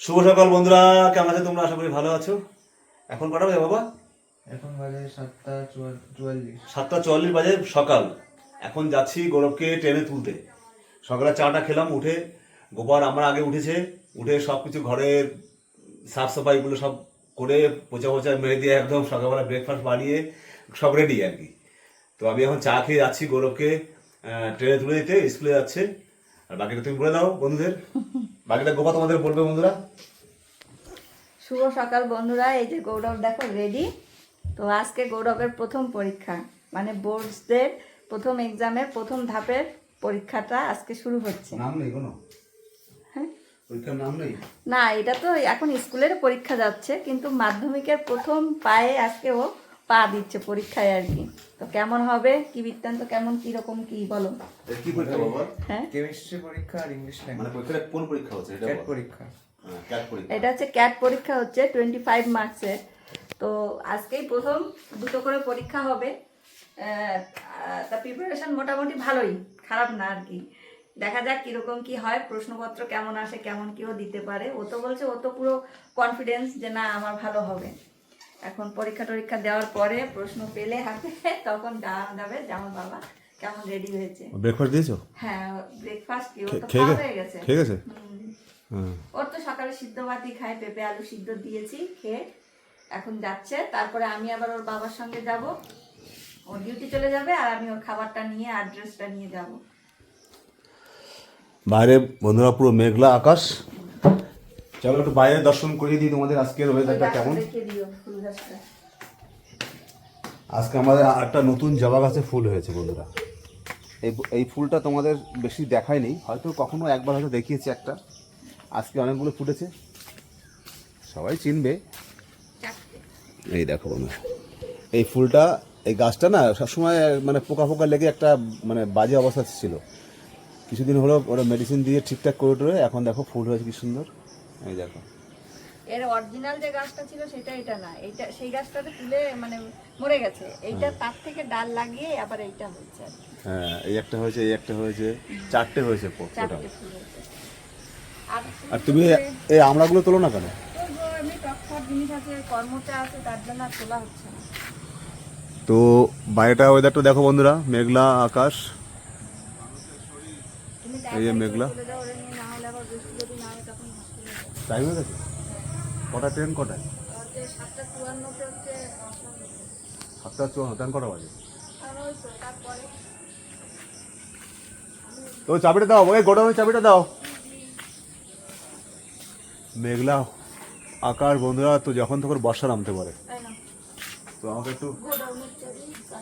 শুভ সকাল বন্ধুরা কেমন আছো তোমরা? আশা করি ভালো আছো। এখন কটা বাজে বাবা? এখন বাজে সাতটা চুয়াল্লিশ। সাতটা চুয়াল্লিশ বাজে সকাল। এখন যাচ্ছি গৌরবকে ট্রেনে তুলতে। সকালে চাটা খেলাম উঠে গোপাল আমরা আগে উঠেছে উঠে সব কিছু ঘরের সাফ সাফাইগুলো সব করে পোচা পোচা মেরে দিয়ে একদম সকালবেলা ব্রেকফাস্ট বানিয়ে সব রেডি আর কি। তো আমি এখন চা খেয়ে যাচ্ছি গৌরবকে ট্রেনে তুলে দিতে স্কুলে যাচ্ছে। আর বাকিটা তুমি বলে দাও বন্ধুদের। বাকিটা গোপা তোমাদের বলবে বন্ধুরা। শুভ সকাল বন্ধুরা। এই যে গৌরব দেখো রেডি তো আজকে গৌরবের প্রথম পরীক্ষা। মানে বোর্ডসদের প্রথম এক্সামের প্রথম ধাপের পরীক্ষাটা আজকে শুরু হচ্ছে। নাম নেই কোনো? হ্যাঁ? না এটা তো এখন স্কুলের পরীক্ষা যাচ্ছে কিন্তু মাধ্যমিকের প্রথম পায়ে আজকে ও পা দিচ্ছে পরীক্ষায় আর কি। তো কেমন হবে? কি বৃত্তান্ত? কেমন? কি রকম? কি? বলো। কি পরীক্ষা বাবা হ্যাঁ? কেমিস্ট্রি পরীক্ষা আর ইংলিশ মানে পরীক্ষাটা কোন পরীক্ষা হচ্ছে? এটা ক্যাট পরীক্ষা। হ্যাঁ, ক্যাট পরীক্ষা। এটা হচ্ছে ক্যাট পরীক্ষা হচ্ছে টোয়েন্টি ফাইভ মার্কসের তো আজকেই প্রথম দুটো করে পরীক্ষা হবে। তা প্রিপারেশন মোটামুটি ভালোই খারাপ না আর কি। দেখা যাক কীরকম কি হয় প্রশ্নপত্র কেমন আসে কেমন কিও দিতে পারে। ও তো বলছে ও তো পুরো কনফিডেন্স যে না আমার ভালো হবে। এখন পরীক্ষা টরীক্ষা দেওয়ার পরে প্রশ্ন পেলে হাতে তখন জানা যাবে যে আমার বাবা কেমন রেডি হয়েছে। ব্রেকফাস্ট দিয়েছ? হ্যাঁ ব্রেকফাস্ট কি ও তো খেয়ে খাওয়া হয়ে গেছে। গেছে? হ্যাঁ ওর তো সকালে সিদ্ধ ভাতই খায় পেঁপে আলু সিদ্ধ দিয়েছি খেয়ে এখন যাচ্ছে। তারপরে আমি আবার ওর বাবার সঙ্গে যাব। ওর ডিউটি চলে যাবে আর আমি ওর খাবারটা নিয়ে অ্যাড্রেসটা নিয়ে যাব। বাইরে বন্ধুরা পুরো মেঘলা আকাশ। চলো একটু বাইরে দর্শন করিয়ে দিই তোমাদের আজকের ওয়েদারটা কেমন? আজকে আমাদের একটা নতুন জবা গাছে ফুল হয়েছে বন্ধুরা। এই এই ফুলটা তোমাদের বেশি দেখায়নি হয়তো কখনো একবার হয়তো দেখিয়েছি একটা। আজকে অনেকগুলো ফুটেছে। সবাই চিনবে। এই দেখো বন্ধুরা। এই ফুলটা এই গাছটা না সবসময় মানে পোকা পোকা লেগে একটা মানে বাজে অবস্থা ছিল। কিছুদিন হলো ওরা মেডিসিন দিয়ে ঠিকঠাক করে টরে এখন দেখো ফুল হয়েছে কি সুন্দর। এই দেখো। এর অরিজিনাল যে গাছটা ছিল সেটা এটা না এইটা সেই গাছটাতে তুলে মানে মরে গেছে। এইটা তার থেকে ডাল লাগিয়ে আবার এইটা হচ্ছে হ্যাঁ এই একটা হয়েছে এই একটা হয়েছে চারটে হয়েছে টোটাল আর তুমি এই আমড়াগুলো তোলো না কেন? এমনি টকফট জিনিস আছে কর্মটা আছে তার জন্য তোলা হচ্ছে না। তো বাইরেটা ওয়েদারটা দেখো বন্ধুরা মেঘলা আকাশ। এই যে মেঘলা চলে যাও ওরে নিয়ে না হলে আবার বৃষ্টি যদি না হয় তখন মুশকিল হয়ে যাবে টাইম হয়ে গেছে? কটা ট্রেন কটায়? সাতটা চুয়ান্ন ট্রেন কটা বাজে? তো চাবিটা দাও ওই গোডাউনের চাবিটা দাও। মেঘলা আকার বন্ধুরা তো যখন তখন বর্ষা নামতে পারে। তো আমাকে একটু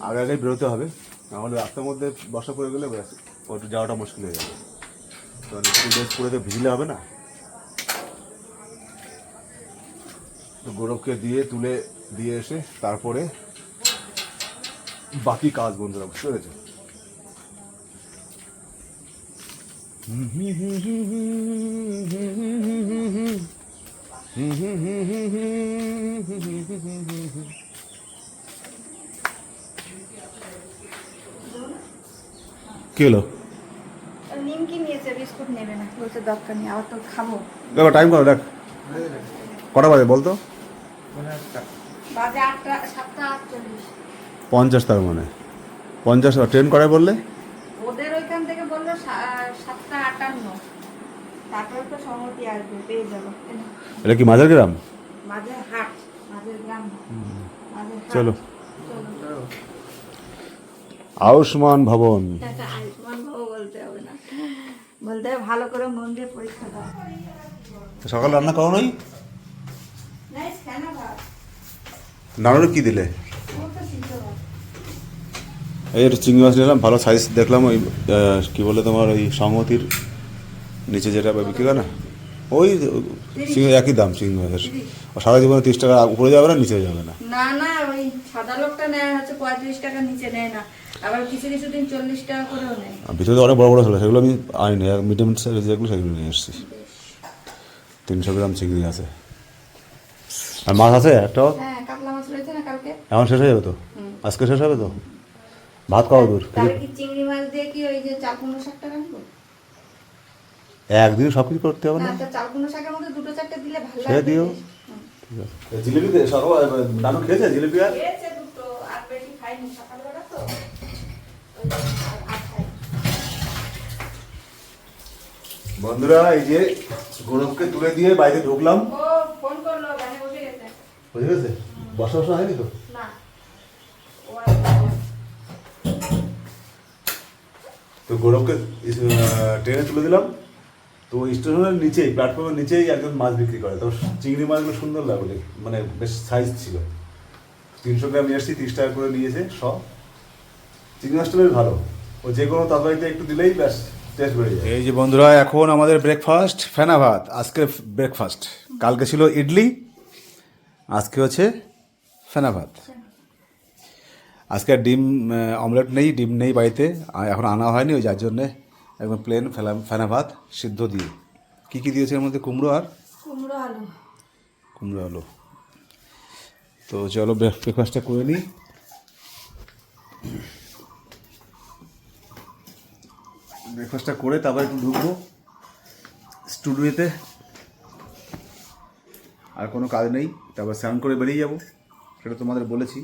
আগে আগে বেরোতে হবে নাহলে রাস্তার মধ্যে বর্ষা পড়ে গেলে ব্যাস ওটা যাওয়াটা মুশকিল হয়ে যাবে। তো স্কুল ড্রেস পরে তো ভিজলে হবে না। তো গৌরবকে দিয়ে তুলে দিয়ে এসে তারপরে বাকি কাজ বন্ধুরা বুঝতে পেরেছ? কি হলো? নিমকি নিয়েছে বিস্কুট নেবে না বলছে দরকার নেই আবার তো খাব। দেখো টাইম করো দেখ। কটা বাজে বলতো মানে পঞ্চাশ তার মানে। পঞ্চাশ ট্রেন করায় বললে? ওদের ওইখান থেকে বলল সাতটা আটান্ন। তারপরে তো সম্মতি আসবে পেয়ে যাব। এটা কি মাঝের গ্রাম? মাঝের হাট মাঝের গ্রাম। না। মাঝের হাট। চলো। আয়ুষ্মান ভবন। আয়ুষ্মান বলতে হবে না। বলতে ভালো করে মন দিয়ে পরীক্ষা দাও। সকাল রান্না করো নাই? কেন কি দিলে? একটু চিংড়ি মাছ নিলাম ভালো সাইজ দেখলাম ওই কি বলে তোমার ওই সংহতির নিচে যেটা বিক্রি করে না? ওই চিংড়ি একই দাম চিংড়ি মাছের। সারা জীবনে তিরিশ টাকা উপরে যাবে না নিচে যাবে না? না না ওই সাদা লোকটা নেয় হচ্ছে পঁয়ত্রিশ টাকা নিচে নেয় না। আবার কিছু কিছু দিন চল্লিশ টাকা করেও নেয়। ভিতরে অনেক বড় বড় ছিল সেগুলো আমি আনিনি মিডিয়াম সাইজ যেগুলো সেগুলো নিয়ে এসেছি। তিনশো গ্রাম চিংড়ি আছে। আর মাছ আছে? একটাও হ্যাঁ কাতলা মাছ রয়েছে না কালকে? এখন শেষ হয়ে যাবে তো? আজকে শেষ হবে তো? ভাত খাওয়া দূর। চিংড়ি মাছ দিয়ে কি ওই যে একদিনে সব কিছু করতে হবে না? না তো শাকের মধ্যে দুটো চারটে দিলে ভালো সে দিও। জিলিপি নানু খেয়েছে জিলিপি আর? খেয়েছে দুটো আর বেশি খাইনি সকালবেলা তো। ওই জন্য আর- আর খাইনি। বন্ধুরা এই যে গৌরবকে তুলে দিয়ে বাইরে ঢুকলাম ও ফোন করল গানে বসে গেছে বুঝে গেছে? বসা বসা হয়নি তো। তো গৌরবকে ট্রেনে তুলে দিলাম। তো স্টেশনের নিচেই প্ল্যাটফর্মের নিচেই একজন মাছ বিক্রি করে। তো চিংড়ি মাছগুলো সুন্দর লাগল মানে বেশ সাইজ ছিল। তিনশো গ্রাম নিয়ে আসছি তিরিশ টাকা করে নিয়েছে সব চিংড়ি মাছটা বেশ ভালো। ও যে কোনো তরকারিতে একটু দিলেই ব্যাস টেস্ট বেড়ে যায়। এই যে বন্ধুরা এখন আমাদের ব্রেকফাস্ট ফেনা ভাত আজকে ব্রেকফাস্ট কালকে ছিল ইডলি আজকে হচ্ছে ফেনা ভাত আজকে আর ডিম অমলেট নেই ডিম নেই বাড়িতে এখন আনা হয়নি ওই যার জন্যে একদম প্লেন ফেলা ফেনা ভাত সিদ্ধ দিয়ে। কী কী দিয়েছে এর মধ্যে? কুমড়ো আর? কুমড়ো আলু। কুমড়ো আলু। তো চলো ব্রেকফাস্টটা করে নিই। ব্রেকফাস্টটা করে তারপর একটু ঢুকবো। স্টুডিওতে আর কোনো কাজ নেই তারপর স্নান করে বেরিয়ে যাব সেটা তোমাদের বলেছি।